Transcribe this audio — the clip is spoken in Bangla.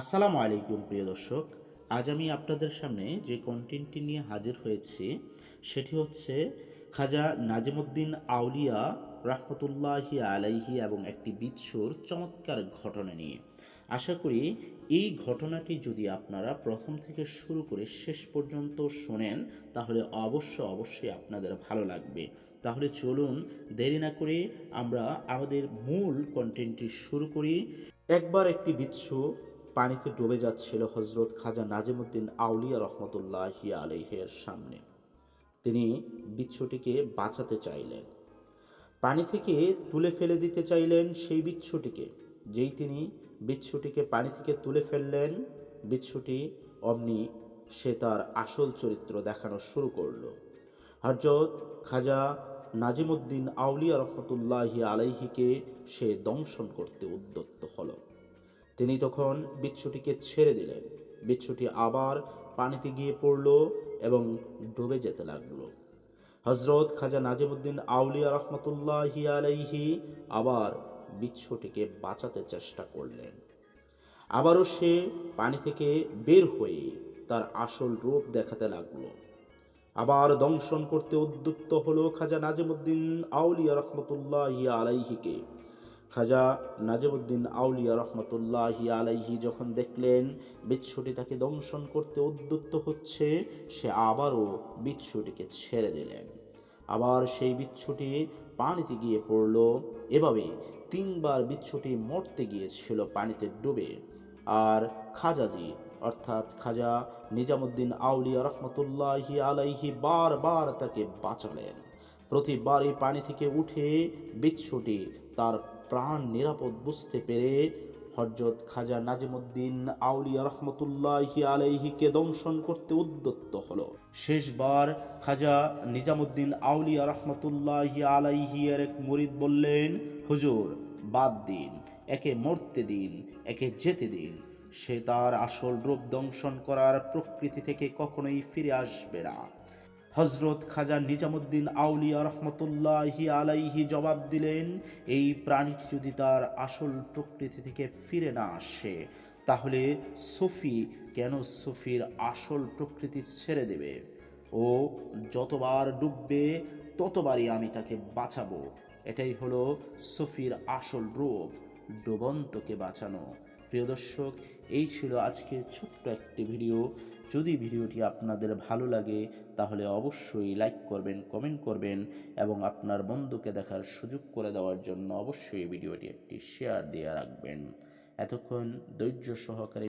আসসালামু আলাইকুম, প্রিয় দর্শক। আজ আমি আপনাদের সামনে যে কন্টেন্টটি নিয়ে হাজির হয়েছি, সেটি হচ্ছে খাজা নাজিমুদ্দিন আউলিয়া রাহমতুল্লাহি আলাইহি এবং একটি বিচ্ছুর, চমৎকার ঘটনা নিয়ে। আশা করি এই ঘটনাটি যদি আপনারা প্রথম থেকে শুরু করে শেষ পর্যন্ত শোনেন, তাহলে অবশ্য অবশ্যই আপনাদের ভালো লাগবে। তাহলে চলুন দেরি না করে আমরা আমাদের মূল কন্টেন্টটি শুরু করি। একবার একটি বিচ্ছু পানিতে ডুবে যাচ্ছিল হজরত খাজা নাজিমুদ্দিন আউলিয়া রহমতুল্লাহি আলহের সামনে। তিনি বিচ্ছুটিকে বাঁচাতে চাইলেন। পানি থেকে তুলে ফেলে দিতে চাইলেন সেই বিচ্ছুটিকে। যেই তিনি বিচ্ছুটিকে পানি থেকে তুলে ফেললেন, বিচ্ছুটি অমনি সে তার আসল চরিত্র দেখানো শুরু করল। হজরত খাজা নাজিমুদ্দিন আউলিয়া রহমতুল্লাহি আলাইহিকে সে দংশন করতে উদ্যত হলো। তিনি তখন বিচ্ছুটিকে ছেড়ে দিলেন। বিচ্ছুটি আবার পানিতে গিয়ে পড়ল এবং ডুবে যেতে লাগল। হজরত খাজা নাজিমুদ্দিন আউলিয়া রহমতুল্লাহি আলাইহি আবার বিচ্ছুটিকে বাঁচাতে চেষ্টা করলেন। আবারও সে পানি থেকে বের হয়ে তার আসল রূপ দেখাতে লাগল। আবার দংশন করতে উদ্যুক্ত হলো খাজা নাজিমুদ্দিন আউলিয়া রহমতুল্লাহি আলাইহিকে। খাজা নাজিমুদ্দিন আউলিয়া রহমতুল্লাহি আলাইহি যখন দেখলেন বিচ্ছুটি তাকে দংশন করতে উদ্যুক্ত হচ্ছে, সে আবারও বিচ্ছুটিকে ছেড়ে দিলেন। আবার সেই বিচ্ছুটি পানিতে গিয়ে পড়ল। এভাবে তিনবার বিচ্ছুটি মরতে গিয়েছিল পানিতে ডুবে। আর খাজাজি, অর্থাৎ খাজা নিজামুদ্দিন আউলিয়া রহমতুল্লাহি আলাইহি বারবার তাকে বাঁচালেন। প্রতিবারই পানি থেকে উঠে বিচ্ছুটি তার প্রাণ নিরাপদ বুঝতে পেরে হজরত খাজা নাজিমুদ্দিন আউলিয়া রহমতুল্লাহি আলাইহিকে দংশন করতে উদ্যত হলো। শেষবার খাজা নিজামুদ্দিন আউলিয়া রহমতুল্লাহি আলাইহি এর এক মুরিদ বললেন, হুজুর, বাদ দিন, একে মরতে দিন, একে যেতে দিন। সে তার আসল রূপ দংশন করার প্রকৃতি থেকে কখনোই ফিরে আসবে না। হজরত খাজা নিজামুদ্দিন আউলিয়া রহমতুল্লাহি আলাইহি জবাব দিলেন, এই প্রাণীটি যদি তার আসল প্রকৃতি থেকে ফিরে না আসে, তাহলে সফি কেন সফির আসল প্রকৃতি ছেড়ে দেবে? ও যতবার ডুববে, ততবারই আমি তাকে বাঁচাবো। এটাই হলো সফির আসল রূপ, ডুবন্তকে বাঁচানো। প্রিয় দর্শক, এই ছিল আজকের ছোট্ট একটি ভিডিও। যদি ভিডিওটি আপনাদের ভালো লাগে, তাহলে অবশ্যই লাইক করবেন, কমেন্ট করবেন এবং আপনার বন্ধুকে দেখার সুযোগ করে দেওয়ার জন্য অবশ্যই ভিডিওটি একটি শেয়ার দিয়ে রাখবেন। এতক্ষণ ধৈর্য সহকারে